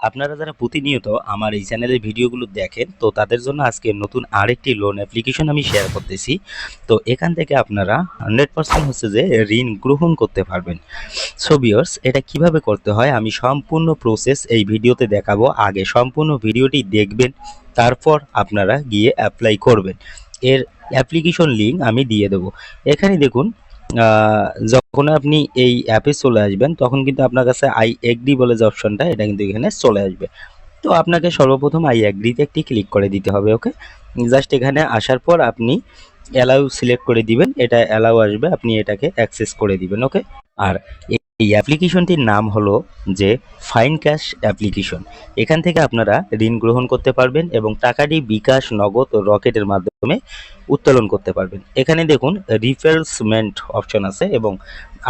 আপনারা যারা প্রতিনিয়ত আমার এই চ্যানেলের ভিডিওগুলো দেখেন, তো তাদের জন্য আজকে নতুন আরেকটি লোন অ্যাপ্লিকেশন আমি শেয়ার করতেছি। তো এখান থেকে আপনারা হান্ড্রেড পার্সেন্ট হচ্ছে যে ঋণ গ্রহণ করতে পারবেন। সো বিয়ার্স এটা কীভাবে করতে হয়? আমি সম্পূর্ণ প্রসেস এই ভিডিওতে দেখাবো। আগে সম্পূর্ণ ভিডিওটি দেখবেন, তারপর আপনারা গিয়ে অ্যাপ্লাই করবেন। এর অ্যাপ্লিকেশন লিঙ্ক আমি দিয়ে দেবো। এখানে দেখুন যখন আপনি এই অ্যাপে চলে আসবেন, তখন কিন্তু আপনার কাছে আই এগ্রি বলে যে অপশনটা এটা কিন্তু এখানে চলে আসবে। তো আপনাকে সর্বপ্রথম আই এগ্রিতে একটি ক্লিক করে দিতে হবে ওকে জাস্ট এখানে আসার পর আপনি অ্যালাউ সিলেক্ট করে দিবেন, এটা অ্যালাউ আসবে, আপনি এটাকে অ্যাক্সেস করে দিবেন ওকে আর এই অ্যাপ্লিকেশনটির নাম হলো যে ফাইন ক্যাশ অ্যাপ্লিকেশন। এখান থেকে আপনারা ঋণ গ্রহণ করতে পারবেন এবং টাকাটি বিকাশ, নগদ ও রকেটের মাধ্যমে উত্তোলন করতে পারবেন। এখানে দেখুন রিফারেন্সমেন্ট অপশন আছে এবং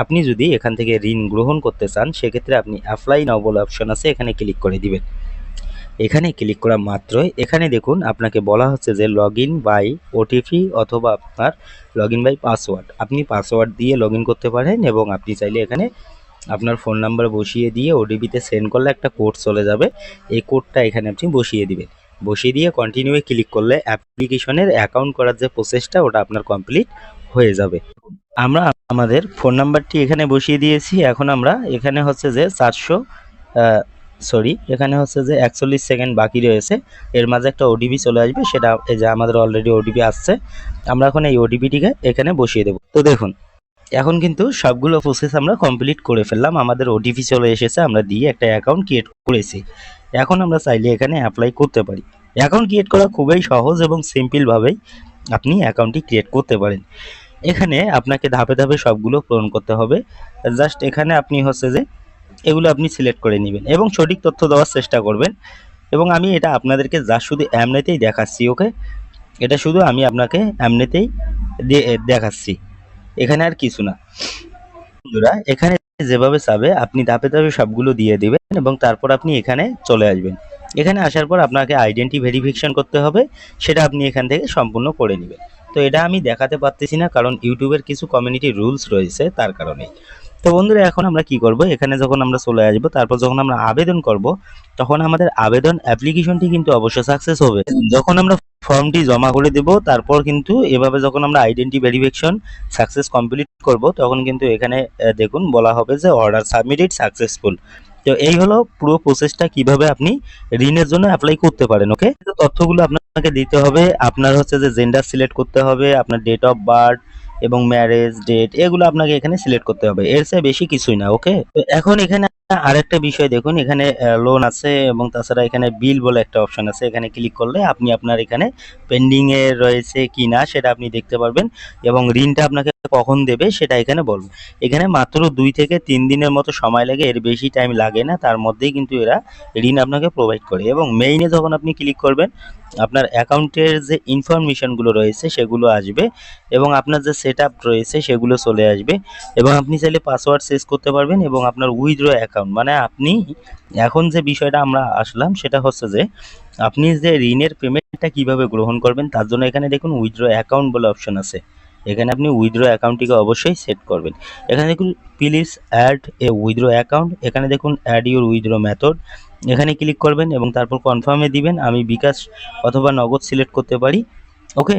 আপনি যদি এখান থেকে ঋণ গ্রহণ করতে চান, সেক্ষেত্রে আপনি অ্যাপ্লাই নাও বলে অপশন আছে, এখানে ক্লিক করে দিবেন। এখানে ক্লিক করা মাত্রই, এখানে দেখুন, আপনাকে বলা হচ্ছে যে লগ ইন বাই ওটিপি অথবা আপনার লগ ইন বাই পাসওয়ার্ড আপনি পাসওয়ার্ড দিয়ে লগ করতে পারেন এবং আপনি চাইলে এখানে আপনার ফোন নাম্বার বসিয়ে দিয়ে ওটিপিতে সেন্ড করলে একটা কোড চলে যাবে। এই কোডটা এখানে আপনি বসিয়ে দিবেন। বসিয়ে দিয়ে কন্টিনিউয়ে ক্লিক করলে অ্যাপ্লিকেশনের অ্যাকাউন্ট করার যে প্রসেসটা ওটা আপনার কমপ্লিট হয়ে যাবে। আমরা আমাদের ফোন নাম্বারটি এখানে বসিয়ে দিয়েছি। এখন আমরা এখানে হচ্ছে যে চারশো সরি এখানে হচ্ছে যে একচল্লিশ সেকেন্ড বাকি রয়েছে। এর মাঝে একটা ওটিপি চলে আসবে। সেটা এই যে আমাদের অলরেডি ওটিপি আসছে। আমরা এখন এই ওটিপিটিকে এখানে বসিয়ে দেবো। তো দেখুন এখন কিন্তু সবগুলো প্রসেস আমরা কমপ্লিট করে ফেললাম। আমাদের ওটিপি চলে এসেছে, আমরা দিয়ে একটা অ্যাকাউন্ট ক্রিয়েট করেছি। এখন আমরা চাইলে এখানে অ্যাপ্লাই করতে পারি। অ্যাকাউন্ট ক্রিয়েট করা খুবই সহজ এবং সিম্পলভাবেই আপনি অ্যাকাউন্টটি ক্রিয়েট করতে পারেন। এখানে আপনাকে ধাপে ধাপে সবগুলো পূরণ করতে হবে। জাস্ট এখানে আপনি হচ্ছে যে এগুলো আপনি সিলেক্ট করে নেবেন এবং সঠিক তথ্য দেওয়ার চেষ্টা করবেন। এবং আমি এটা আপনাদেরকে যা শুধু এমনিতেই দেখাচ্ছি ওকে এটা শুধু আমি আপনাকে এমনিতেই দে- দেখাচ্ছি। এখানে আর কিছু না। বন্ধুরা, এখানে যেভাবে চাবে, আপনি ধাপে ধাপে সবগুলো দিয়ে দেবেন এবং তারপর আপনি এখানে চলে আসবেন। এখানে আসার পর আপনাকে আইডেন্টি ভেরিফিকেশন করতে হবে, সেটা আপনি এখান থেকে সম্পূর্ণ করে নেবেন। তো এটা আমি দেখাতে পারতেছি না, কারণ ইউটিউবের কিছু কমিউনিটি রুলস রয়েছে তার কারণেই তো বন্ধুরা, এখন আমরা কি করব? এখানে যখন আমরা চলে আসব, তারপর যখন আমরা আবেদন করব, তখন আমাদের আবেদন অ্যাপ্লিকেশনটি কিন্তু অবশ্যই সাকসেস হবে। যখন আমরা ফর্মটি জমা করে দেব। তারপর কিন্তু এভাবে যখন আমরা আইডেন্টি ভেরিফিকেশন সাকসেস কমপ্লিট করব, তখন কিন্তু এখানে দেখুন বলা হবে যে অর্ডার সাবমিটেড সাকসেসফুল তো এই হলো পুরো প্রসেসটা কীভাবে আপনি ঋণের জন্য অ্যাপ্লাই করতে পারেন ওকে তথ্যগুলো আপনাকে দিতে হবে। আপনার হচ্ছে যে জেন্ডার সিলেক্ট করতে হবে, আপনার ডেট অফ বার্থ এবং ম্যারেজ ডেট এগুলো আপনাকে এখানে সিলেক্ট করতে হবে। এর চেয়ে বেশি কিছুই না ওকে তো এখন এখানে আরেকটা বিষয় দেখুন, এখানে লোন আছে এবং তাছাড়া এখানে বিল বলে একটা অপশন আছে। এখানে ক্লিক করলে আপনি আপনার এখানে পেন্ডিং এ রয়েছে কি না সেটা আপনি দেখতে পারবেন এবং ঋণটা আপনাকে কখন দেবে সেটা এখানে বলবে। এখানে মাত্র দুই থেকে তিন দিনের মতো সময় লাগে, এর বেশি টাইম লাগে না, তার মধ্যেই কিন্তু এরা ঋণ আপনাকে প্রোভাইড করে। এবং মেইনে যখন আপনি ক্লিক করবেন, আপনার অ্যাকাউন্টের যে ইনফরমেশনগুলো রয়েছে সেগুলো আসবে এবং আপনার যে সেট রয়েছে সেগুলো চলে আসবে এবং আপনি চাইলে পাসওয়ার্ড চেঞ্জ করতে পারবেন এবং আপনার উইথড্র অ্যাকাউন্ট মানে আপনি এখন যে বিষয়টা আমরা আসলাম সেটা হচ্ছে যে, আপনি যে ঋণের পেমেন্টটা কীভাবে গ্রহণ করবেন তার জন্য এখানে দেখুন উইথড্র অ্যাকাউন্ট বলে অপশন আছে। এখানে আপনি উইথড্র অ্যাকাউন্টটিকে অবশ্যই সেট করবেন। এখানে দেখুন please add a withdraw account এখানে দেখুন অ্যাড ইউর উইথড্র মেথড এখানে ক্লিক করবেন এবং তারপর কনফার্মে দিবেন, আমি বিকাশ অথবা নগদ সিলেক্ট করতে পারি। ওকে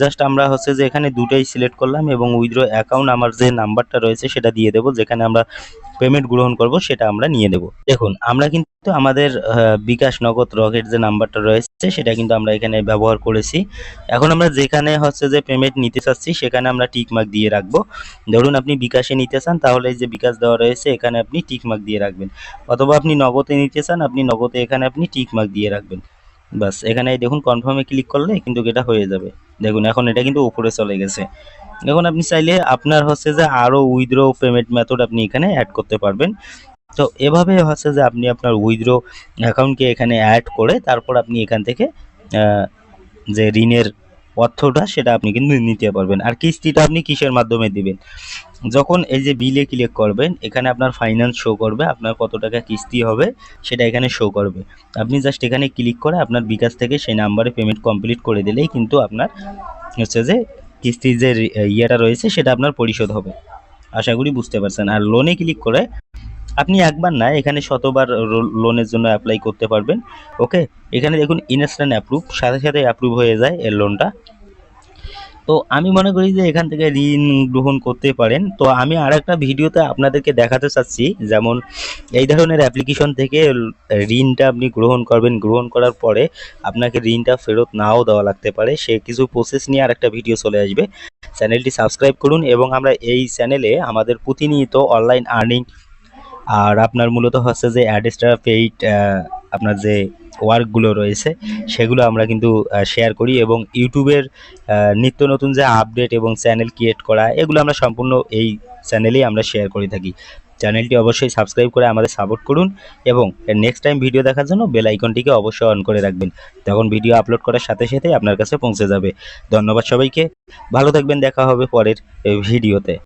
জাস্ট আমরা হচ্ছে যে এখানে দুটাই সিলেক্ট করলাম এবং উইথড্র অ্যাকাউন্ট আমার যে নাম্বারটা রয়েছে সেটা দিয়ে দেবো, যেখানে আমরা পেমেন্ট গ্রহণ করব সেটা আমরা নিয়ে নেব। দেখুন, আমরা কিন্তু আমাদের বিকাশ নগদ রকেট যে নাম্বারটা রয়েছে সেটা কিন্তু আমরা এখানে ব্যবহার করেছি। এখন আমরা যেখানে হচ্ছে যে পেমেন্ট নিতে চাচ্ছি সেখানে আমরা টিক মার্ক দিয়ে রাখব। ধরুন আপনি বিকাশে নিতে চান, তাহলে যে বিকাশ দেওয়া রয়েছে, এখানে আপনি টিক মার্ক দিয়ে রাখবেন। অথবা আপনি নগদে নিতে চান, আপনি নগদে এখানে আপনি টিক মার্ক দিয়ে রাখবেন। বাস, এখানে দেখুন কনফার্মে ক্লিক করলে কিন্তু এটা হয়ে যাবে। দেখুন, এখন এটা কিন্তু উপরে চলে গেছে। এখন আপনি চাইলে আপনার হচ্ছে যে আরও উইথড্র পেমেন্ট মেথড আপনি এখানে অ্যাড করতে পারবেন। তো এভাবে হচ্ছে যে আপনি আপনার উইথড্র অ্যাকাউন্টকে এখানে অ্যাড করে তারপর আপনি এখান থেকে যে ঋণের অর্থটা সেটা আপনি কিন্তু নিতে পারবেন। আর কিস্তিটা আপনি কিসের মাধ্যমে দিবেন? যখন এই যে বিলে ক্লিক করবেন, এখানে আপনার ফাইন্যান্স শো করবে, আপনার কত টাকা কিস্তি হবে সেটা এখানে শো করবে। আপনি জাস্ট এখানে ক্লিক করে আপনার বিকাশ থেকে সেই নাম্বারে পেমেন্ট কমপ্লিট করে দিলেই কিন্তু আপনার হচ্ছে যে কিস্তির যে ইয়েটা রয়েছে সেটা আপনার পরিশোধ হবে। আশা করি বুঝতে পারছেন। আর লোনে ক্লিক করে আপনি একবার না, এখানে শতবার লোনের জন্য অ্যাপ্লাই করতে পারবেন, ওকে? এখানে দেখুন ইনস্ট্যান্ট অ্যাপ্রুভ সাথে সাথে অ্যাপ্রুভ হয়ে যায় এর লোনটা তো আমি মনে করি যে এখান থেকে ঋণ গ্রহণ করতে পারেন। তো আমি আর একটা ভিডিওতে আপনাদেরকে দেখাতে চাচ্ছি, যেমন এই ধরনের অ্যাপ্লিকেশন থেকে ঋণটা আপনি গ্রহণ করবেন। গ্রহণ করার পরে আপনাকে ঋণটা ফেরত নাও দেওয়া লাগতে পারে। সে কিছু প্রসেস নিয়ে আর একটা ভিডিও চলে আসবে। চ্যানেলটি সাবস্ক্রাইব করুন এবং আমরা এই চ্যানেলে আমাদের প্রতিনিয়ত অনলাইন আর্নিং আর আপনার মূলত হচ্ছে যে অ্যাডেস্টার পেইড আপনার যে ওয়ার্কগুলো রয়েছে, সেগুলো আমরা কিন্তু শেয়ার করি এবং ইউটিউবের নিত্য নতুন যে আপডেট এবং চ্যানেল ক্রিয়েট করা, এগুলো আমরা সম্পূর্ণ এই চ্যানেলেই আমরা শেয়ার করে থাকি। চ্যানেলটি অবশ্যই সাবস্ক্রাইব করে আমাদের সাপোর্ট করুন এবং নেক্সট টাইম ভিডিও দেখার জন্য বেল আইকনটিকে অবশ্যই অন করে রাখবেন। তখন ভিডিও আপলোড করার সাথে সাথে আপনার কাছে পৌঁছে যাবে। ধন্যবাদ সবাইকে। ভালো থাকবেন, দেখা হবে পরের ভিডিওতে